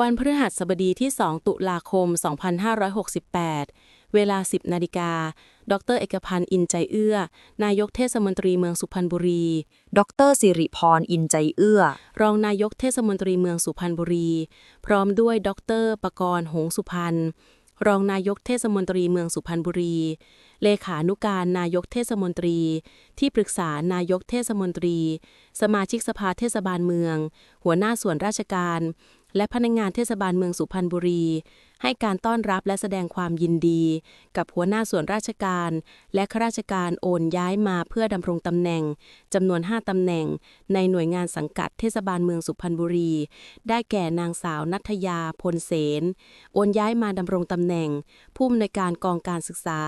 วันพฤหัสบดีที่ 2 ตุลาคม 2568 เวลา 10 นาฬิกา ดร เอกพันธ์ อินใจเอื้อ นายกเทศมนตรีเมืองสุพรรณบุรี ดรสิริพร อินใจเอื้อ รองนายกเทศมนตรีเมืองสุพรรณบุรี พร้อมด้วยดรปกรณ์ หงสุพรรณ รองนายกเทศมนตรีเมืองสุพรรณบุรี เลขานุการนายกเทศมนตรี ที่ปรึกษานายกเทศมนตรี สมาชิกสภาเทศบาลเมือง หัวหน้าส่วนราชการ และพนักงานเทศบาลเมืองสุพรรณบุรี ให้การต้อนรับและแสดงความยินดี กับหัวหน้าส่วนราชการ และข้าราชการโอนย้ายมาเพื่อดำรงตำแหน่งจำนวน 5ตำแหน่ง ในหน่วยงานสังกัดเทศบาลเมืองสุพรรณบุรี ได้แก่นางสาวนัทยาพลเสนโอนย้ายมาดำรงตำแหน่ง ผู้อำนวยการกองการศึกษา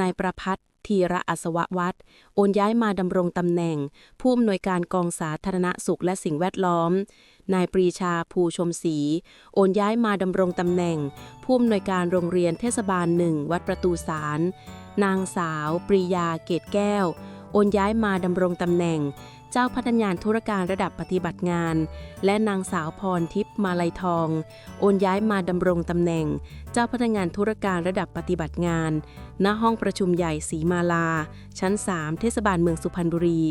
นายประพัฒน์ ธีระอัศววัฒน์โอนย้ายมาดำรงตำแหน่ง ผู้อำนวยการกองสาธารณสุขและสิ่งแวดล้อม นายปรีชาภูชมศรีโอนย้ายมาดำรงตำแหน่ง ผู้อำนวยการโรงเรียนเทศบาลหนึ่งวัดประตูสารนางสาว ปรียาเกตแก้ว โอนย้ายมาดำรงตำแหน่ง เจ้าพนักงานธุรการระดับปฏิบัติงาน และนางสาวพรทิพย์มาลัยทอง โอนย้ายมาดำรงตำแหน่ง เจ้าพนักงานธุรการระดับปฏิบัติงาน ณห้องประชุมใหญ่สีมาลา ชั้น 3 เทศบาลเมืองสุพรรณบุรี